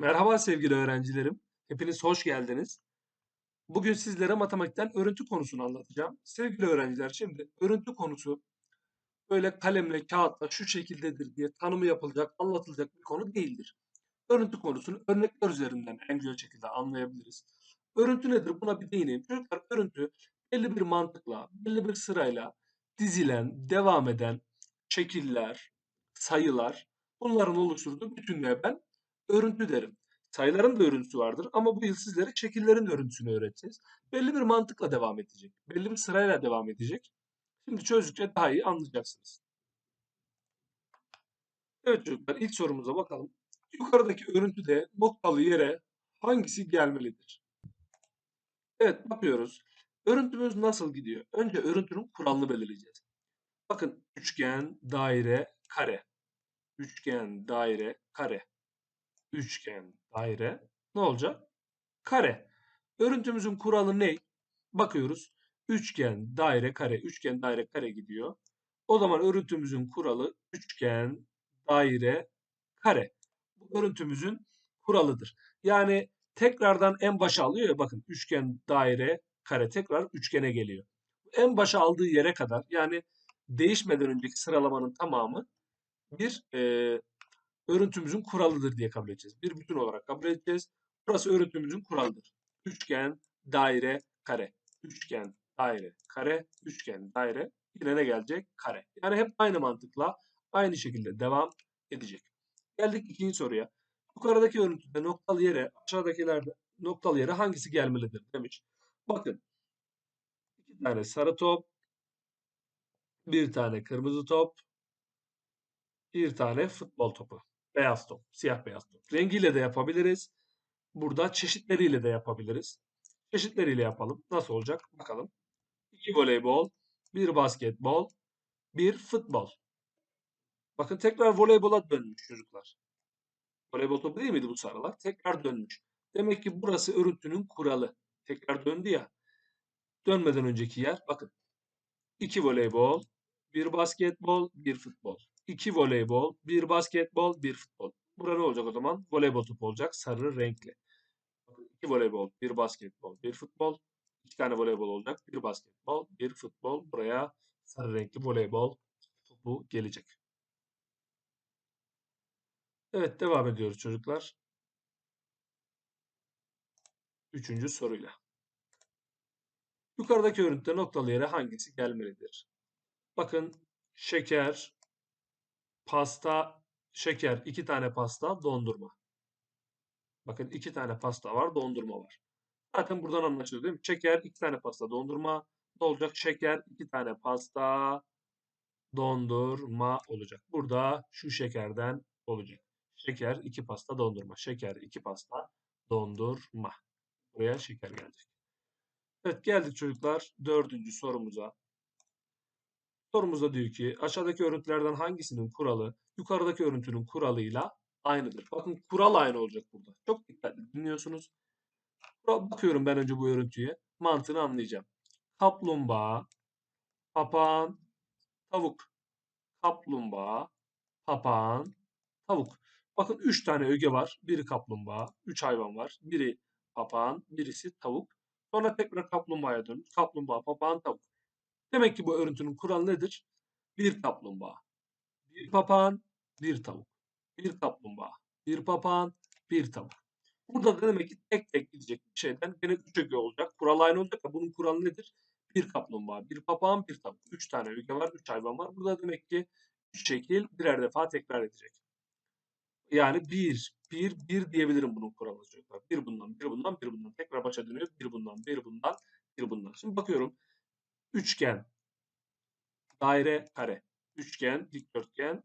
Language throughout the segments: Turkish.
Merhaba sevgili öğrencilerim. Hepiniz hoş geldiniz. Bugün sizlere matematikten örüntü konusunu anlatacağım. Sevgili öğrenciler şimdi örüntü konusu böyle kalemle, kağıtla şu şekildedir diye tanımı yapılacak, anlatılacak bir konu değildir. Örüntü konusunu örnekler üzerinden en güzel şekilde anlayabiliriz. Örüntü nedir? Buna bir değineyim. Çocuklar örüntü belli bir mantıkla, belli bir sırayla dizilen, devam eden şekiller, sayılar bunların oluşturduğu bütünlüğe ben örüntü derim. Sayıların da örüntüsü vardır ama bu yıl sizlere şekillerin örüntüsünü öğreteceğiz. Belli bir mantıkla devam edecek. Belli bir sırayla devam edecek. Şimdi çözdükçe daha iyi anlayacaksınız. Evet çocuklar ilk sorumuza bakalım. Yukarıdaki örüntüde noktalı yere hangisi gelmelidir? Evet bakıyoruz. Örüntümüz nasıl gidiyor? Önce örüntünün kuralını belirleyeceğiz. Bakın üçgen, daire, kare. Üçgen, daire, kare. Üçgen, daire. Ne olacak? Kare. Örüntümüzün kuralı ne? Bakıyoruz. Üçgen, daire, kare. Üçgen, daire, kare gidiyor. O zaman örüntümüzün kuralı üçgen, daire, kare. Bu örüntümüzün kuralıdır. Yani tekrardan en başa alıyor ya bakın üçgen, daire, kare tekrar üçgene geliyor. En başa aldığı yere kadar yani değişmeden önceki sıralamanın tamamı bir e, örüntümüzün kuralıdır diye kabul edeceğiz. Bir bütün olarak kabul edeceğiz. Burası örüntümüzün kuralıdır. Üçgen, daire, kare. Üçgen, daire, kare. Üçgen, daire. Yine ne gelecek? Kare. Yani hep aynı mantıkla aynı şekilde devam edecek. Geldik ikinci soruya. Yukarıdaki örüntüde noktalı yere, aşağıdakilerde noktalı yere hangisi gelmelidir demiş. Bakın. iki tane sarı top, bir tane kırmızı top, bir tane futbol topu. Beyaz top, siyah beyaz top. Rengiyle de yapabiliriz. Burada çeşitleriyle de yapabiliriz. Çeşitleriyle yapalım. Nasıl olacak? Bakalım. İki voleybol, bir basketbol, bir futbol. Bakın tekrar voleybola dönmüş çocuklar. Voleybol topu değil miydi bu sarılar? Tekrar dönmüş. Demek ki burası örüntünün kuralı. Tekrar döndü ya. Dönmeden önceki yer bakın. İki voleybol, bir basketbol, bir futbol. İki voleybol, bir basketbol, bir futbol. Burada ne olacak o zaman? Voleybol topu olacak sarı renkli. Bakın iki voleybol, bir basketbol, bir futbol. İki tane voleybol olacak. Bir basketbol, bir futbol. Buraya sarı renkli voleybol topu gelecek. Evet devam ediyoruz çocuklar. Üçüncü soruyla. Yukarıdaki örüntüde noktalı yere hangisi gelmelidir? Bakın şeker, pasta, şeker, iki tane pasta, dondurma. Bakın iki tane pasta var, dondurma var. Zaten buradan anlaşılıyor değil mi? Şeker, iki tane pasta, dondurma. Ne olacak? Şeker, iki tane pasta, dondurma olacak. Burada şu şekerden olacak. Şeker, iki pasta, dondurma. Şeker, iki pasta, dondurma. Buraya şeker gelecek. Evet geldik çocuklar dördüncü sorumuza. Sorumuzda diyor ki aşağıdaki örüntülerden hangisinin kuralı yukarıdaki örüntünün kuralıyla aynıdır. Bakın kural aynı olacak burada. Çok dikkatli dinliyorsunuz. Bakıyorum ben önce bu örüntüye. Mantığını anlayacağım. Kaplumbağa, papağan, tavuk. Kaplumbağa, papağan, tavuk. Bakın 3 tane öge var. Biri kaplumbağa, 3 hayvan var. Biri papağan, birisi tavuk. Sonra tekrar kaplumbağaya dönüp kaplumbağa, papağan, tavuk. Demek ki bu örüntünün kuralı nedir? Bir kaplumbağa, bir papağan, bir tavuk. Bir kaplumbağa, bir papağan, bir tavuk. Burada da demek ki tek tek gidecek bir şeyden gene üç öge olacak. Kural aynı olacak ama bunun kuralı nedir? Bir kaplumbağa, bir papağan, bir tavuk. Üç tane öge var, üç hayvan var. Burada demek ki üç şekil birer defa tekrar edecek. Yani bir, bir, bir diyebilirim bunun kuralı çocuklar. Bir bundan, bir bundan, bir bundan. Tekrar başa dönüyor. Bir bundan, bir bundan, bir bundan. Şimdi bakıyorum. Üçgen, daire, kare. Üçgen, dikdörtgen,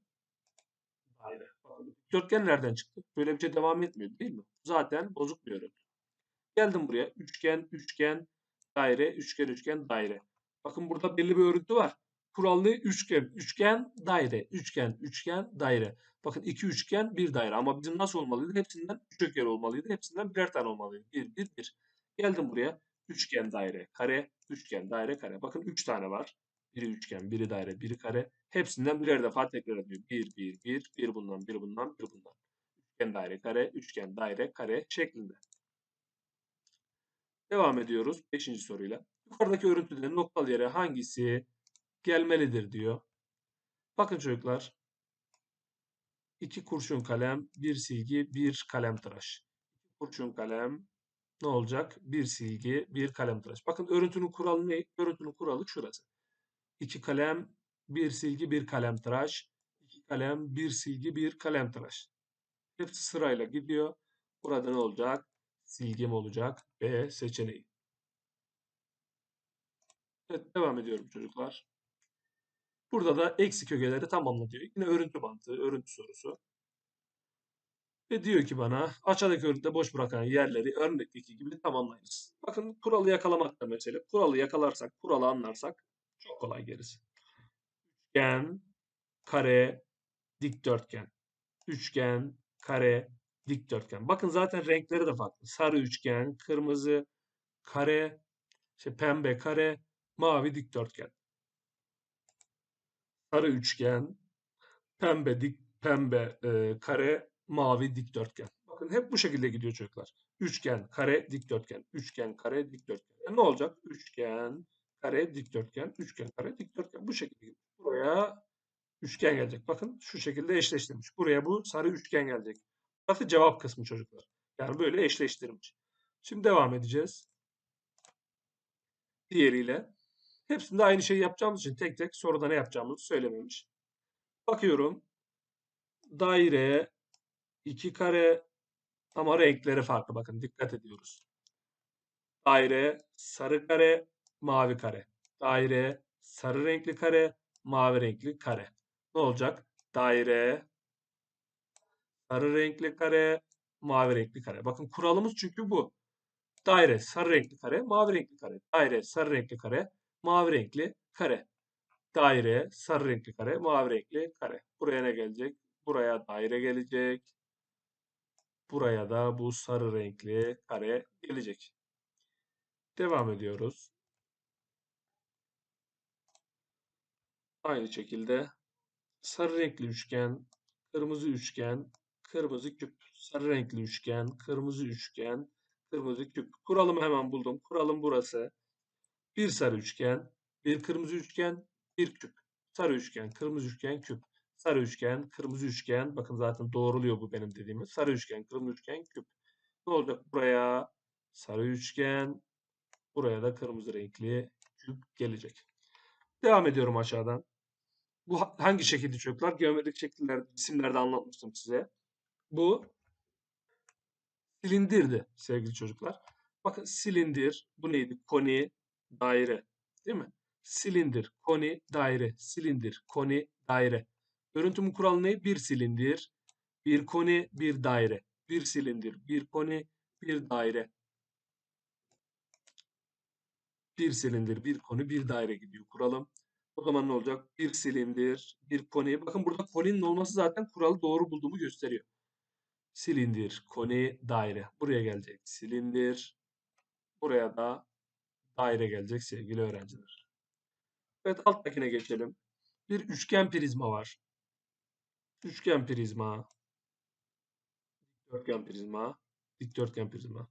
daire. Dikdörtgen nereden çıktı? Böyle bir şey devam etmiyor değil mi? Zaten bozuk bir örüntü. Geldim buraya. Üçgen, üçgen, daire, üçgen, üçgen, daire. Bakın burada belli bir örüntü var. Kurallı üçgen, üçgen, daire, üçgen, üçgen, daire. Bakın iki üçgen, bir daire. Ama bizim nasıl olmalıydı? Hepsinden üç ögen olmalıydı. Hepsinden birer tane olmalıydı. Bir, bir, bir. Geldim buraya. Üçgen, daire, kare, üçgen, daire, kare. Bakın üç tane var. Biri üçgen, biri daire, biri kare. Hepsinden birer defa tekrar ediyor. Bir, bir, bir, bir bundan, bir bundan, bir bundan. Üçgen, daire, kare, üçgen, daire, kare şeklinde. Devam ediyoruz 5. soruyla. Yukarıdaki örüntüde noktalı yere hangisi gelmelidir diyor. Bakın çocuklar. iki kurşun kalem, bir silgi, bir kalem tıraş. İki kurşun kalem ne olacak? Bir silgi, bir kalem tıraş. Bakın örüntünün kuralı ne? Örüntünün kuralı şurası. İki kalem, bir silgi, bir kalem tıraş. İki kalem, bir silgi, bir kalem tıraş. Hepsi sırayla gidiyor. Burada ne olacak? Silgim olacak. B seçeneği. Evet devam ediyorum çocuklar. Burada da eksik ögeleri tamamla diyor. Yine örüntü mantığı, örüntü sorusu. Ve diyor ki bana aşağıdaki örüntüde boş bırakan yerleri örnekteki gibi tamamlayınız. Bakın kuralı yakalamak da mesele. Kuralı yakalarsak, kuralı anlarsak çok kolay gerisi. Üçgen, kare, dikdörtgen. Üçgen, kare, dikdörtgen. Bakın zaten renkleri de farklı. Sarı üçgen, kırmızı, kare, işte pembe kare, mavi dikdörtgen. Sarı üçgen, pembe dik pembe e, kare, mavi dikdörtgen. Bakın hep bu şekilde gidiyor çocuklar. Üçgen, kare, dikdörtgen. Üçgen, kare, dikdörtgen. E ne olacak? Üçgen, kare, dikdörtgen. Üçgen, kare, dikdörtgen. Bu şekilde gidiyor. Buraya üçgen gelecek. Bakın şu şekilde eşleştirmiş. Buraya bu sarı üçgen gelecek. Burası cevap kısmı çocuklar. Yani böyle eşleştirmiş. Şimdi devam edeceğiz. Diğeriyle. Hepsinde aynı şeyi yapacağımız için tek tek soruda ne yapacağımızı söylememiş. Bakıyorum. Daire, iki kare ama renkleri farklı. Bakın dikkat ediyoruz. Daire, sarı kare, mavi kare. Daire, sarı renkli kare, mavi renkli kare. Ne olacak? Daire, sarı renkli kare, mavi renkli kare. Bakın kuralımız çünkü bu. Daire, sarı renkli kare, mavi renkli kare. Daire, sarı renkli kare, mavi renkli kare. Daire, sarı renkli kare, mavi renkli kare. Buraya ne gelecek? Buraya daire gelecek. Buraya da bu sarı renkli kare gelecek. Devam ediyoruz. Aynı şekilde sarı renkli üçgen, kırmızı üçgen, kırmızı küp, sarı renkli üçgen, kırmızı üçgen, kırmızı küp. Kuralımı hemen buldum. Kuralım burası. Bir sarı üçgen, bir kırmızı üçgen, bir küp. Sarı üçgen, kırmızı üçgen, küp. Sarı üçgen, kırmızı üçgen. Bakın zaten doğruluyor bu benim dediğimi. Sarı üçgen, kırmızı üçgen, küp. Ne olacak buraya? Sarı üçgen, buraya da kırmızı renkli küp gelecek. Devam ediyorum aşağıdan. Bu hangi şekilde çocuklar? Geometrik şekiller, isimlerde anlatmıştım size. Bu silindirdi sevgili çocuklar. Bakın silindir, bu neydi? Koni, daire. Değil mi? Silindir, koni, daire. Silindir, koni, daire. Örüntümün kuralı ne? Bir silindir, bir koni, bir daire. Bir silindir, bir koni, bir daire. Bir silindir, bir koni, bir daire gidiyor kuralım. O zaman ne olacak? Bir silindir, bir koni. Bakın burada koninin olması zaten kuralı doğru bulduğumu gösteriyor. Silindir, koni, daire. Buraya gelecek silindir. Buraya da daire gelecek sevgili öğrenciler. Evet alttakine geçelim. Bir üçgen prizma var. Üçgen prizma. Dikdörtgen prizma. Dikdörtgen prizma.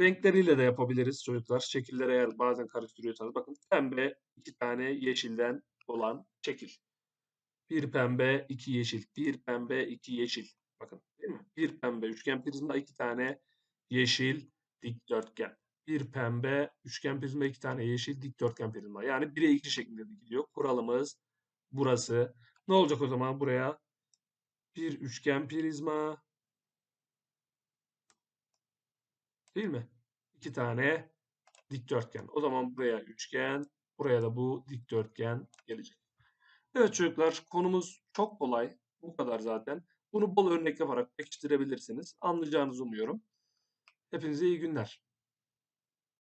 Renkleriyle de yapabiliriz çocuklar. Şekilleri eğer bazen karıştırıyorsanız. Bakın pembe iki tane yeşilden olan şekil. Bir pembe, iki yeşil. Bir pembe, iki yeşil. Bakın değil mi? Bir pembe üçgen prizma, iki tane yeşil dikdörtgen. Bir pembe üçgen prizma, iki tane yeşil dikdörtgen prizma. Yani 1'e 2 şeklinde gidiyor. Kuralımız burası. Ne olacak o zaman buraya? Bir üçgen prizma. Değil mi? İki tane dikdörtgen. O zaman buraya üçgen, buraya da bu dikdörtgen gelecek. Evet çocuklar konumuz çok kolay. Bu kadar zaten. Bunu bol örnek yaparak pekiştirebilirsiniz. Anlayacağınızı umuyorum. Hepinize iyi günler.